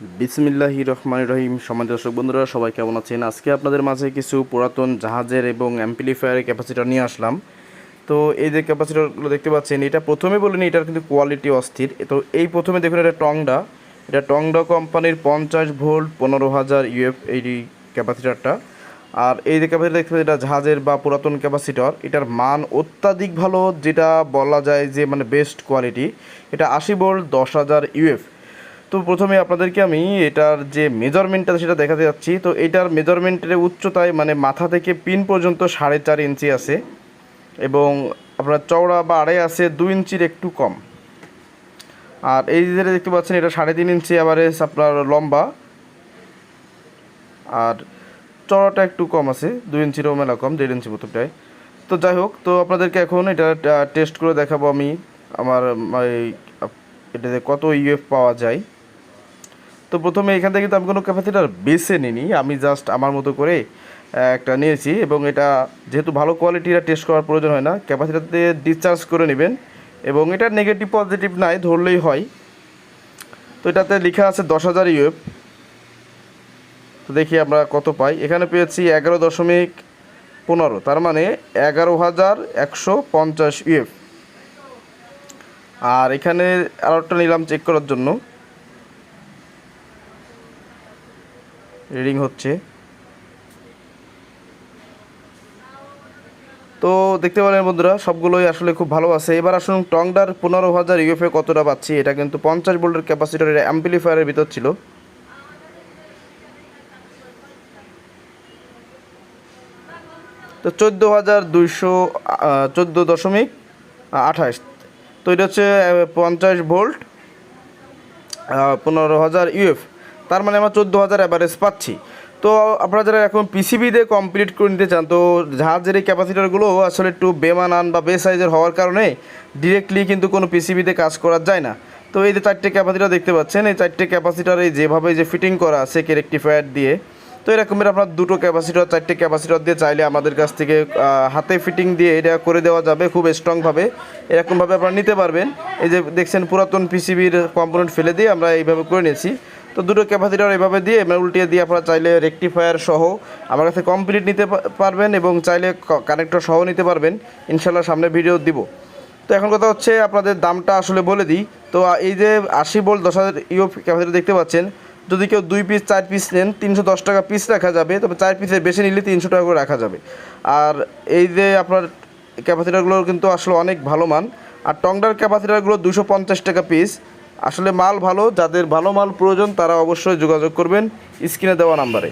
বিসমিল্লাহি রহমান রহিম সমাজ দর্শক বন্ধুরা, সবাই কেমন আছেন? আজকে আপনাদের মাঝে কিছু পুরাতন জাহাজের এবং অ্যাম্পলিফায়ারের ক্যাপাসিটার নিয়ে আসলাম। তো এই যে ক্যাপাসিটারগুলো দেখতে পাচ্ছেন, এটা প্রথমে বলিনি এটার কিন্তু কোয়ালিটি অস্থির। তো এই প্রথমে দেখুন, এটা টংডা। এটা টংডা কোম্পানির পঞ্চাশ ভোল্ট পনেরো হাজার ইউএফ এই ক্যাপাসিটারটা আর এই যে ক্যাপাসিটার দেখতে এটা জাহাজের বা পুরাতন ক্যাপাসিটর এটার মান অত্যাধিক ভালো, যেটা বলা যায় যে মানে বেস্ট কোয়ালিটি এটা আশি ভোল্ট দশ হাজার ইউএফ তো প্রথমে আপনাদেরকে আমি এটার যে মেজারমেন্টটা সেটা দেখাতে যাচ্ছি। তো এটার মেজারমেন্টের উচ্চতায় মানে মাথা থেকে পিন পর্যন্ত সাড়ে চার ইঞ্চি আছে এবং আপনার চওড়া বা আড়াই আছে দু ইঞ্চির একটু কম। আর এই যে দেখতে পাচ্ছেন, এটা সাড়ে তিন ইঞ্চি অ্যাভারেজ আপনার লম্বা। আর চওড়াটা একটু কম আছে, দুই ইঞ্চিরও মেলা কম, দেড় ইঞ্চি মতোটায় তো যাই হোক, তো আপনাদেরকে এখন এটা টেস্ট করে দেখাবো আমি আমার এটাতে কত ইউএফ পাওয়া যায়। তো প্রথমে এখান থেকে কিন্তু আমি কোনো ক্যাপাসিটার বেছে নিইনি। আমি জাস্ট আমার মতো করে একটা নিয়েছি এবং এটা যেহেতু ভালো কোয়ালিটির টেস্ট করার প্রয়োজন হয় না ক্যাপাসিটারতে ডিসচার্জ করে নেবেন এবং এটা নেগেটিভ পজিটিভ নাই, ধরলেই হয়। তো এটাতে লেখা আছে দশ হাজার ইউএফ তো দেখি আমরা কত পাই। এখানে পেয়েছি এগারো দশমিক পনেরো, তার মানে এগারো হাজার একশো পঞ্চাশ ইউএফ আর এখানে আরও একটা নিলাম চেক করার জন্য। রিডিং হচ্ছে। তো দেখতে পারেন বন্ধুরা, সবগুলোই আসলে খুব ভালো আছে। এবার আসুন, টংডার পনেরো হাজার ইউএফএ কতটা পাচ্ছি? এটা কিন্তু পঞ্চাশ ভোল্টের ক্যাপাসিটরের অ্যাম্পলিফায়ারের ভিতর ছিল। তো চোদ্দ হাজার দুইশো চোদ্দ দশমিক আঠাশ। তো এটা হচ্ছে পঞ্চাশ ভোল্ট পনেরো হাজার ইউএফ তার মানে আমরা চোদ্দ হাজার অ্যাভারেজ পাচ্ছি। তো আপনারা যারা এখন পিসিবি দিয়ে কমপ্লিট করে নিতে চান, তো জাহাজের এই ক্যাপাসিটারগুলো আসলে একটু বেমানান বা বে সাইজের হওয়ার কারণে ডিরেক্টলি কিন্তু কোনো পিসিবি পিসিবিতে কাজ করা যায় না। তো এই যে চারটে ক্যাপাসিটার দেখতে পাচ্ছেন, এই চারটে ক্যাপাসিটারে যেভাবে যে ফিটিং করা আছে কে রেক্টিফায়ার দিয়ে, তো এরকমের আপনার দুটো ক্যাপাসিটার চারটে ক্যাপাসিটার দিয়ে চাইলে আমাদের কাছ থেকে হাতে ফিটিং দিয়ে এটা করে দেওয়া যাবে খুব স্ট্রংভাবে এরকমভাবে আপনারা নিতে পারবেন। এই যে দেখছেন পুরাতন পিসিবির কম্পোনেন্ট ফেলে দিয়ে আমরা এইভাবে করে নিয়েছি। তো দুটো ক্যাপাসিটার এভাবে দিয়ে মানে উল্টিয়ে দিয়ে আপনারা চাইলে রেকটিফায়ার সহ আমার কাছে কমপ্লিট নিতে পারবেন এবং চাইলে কানেক্টর সহ নিতে পারবেন। ইনশাল্লাহ সামনে ভিডিও দিব। তো এখন কথা হচ্ছে আপনাদের দামটা আসলে বলে দিই। তো এই যে আশি বোল্ট দশ হাজার ইউ ক্যাপাসিটার দেখতে পাচ্ছেন। যদি কেউ দুই পিস চার পিস নেন, তিনশো দশ টাকা পিস রাখা যাবে। তবে চার পিসের বেশি নিলে তিনশো টাকা করে রাখা যাবে। আর এই যে আপনার ক্যাপাসিটারগুলো কিন্তু আসলে অনেক ভালো মান। আর টংডার ক্যাপাসিটারগুলো দুশো পঞ্চাশ টাকা পিস আসলে মাল ভালো যাদের ভালো মাল প্রয়োজন তারা অবশ্যই যোগাযোগ করবেন স্ক্রিনে দেওয়া নাম্বারে।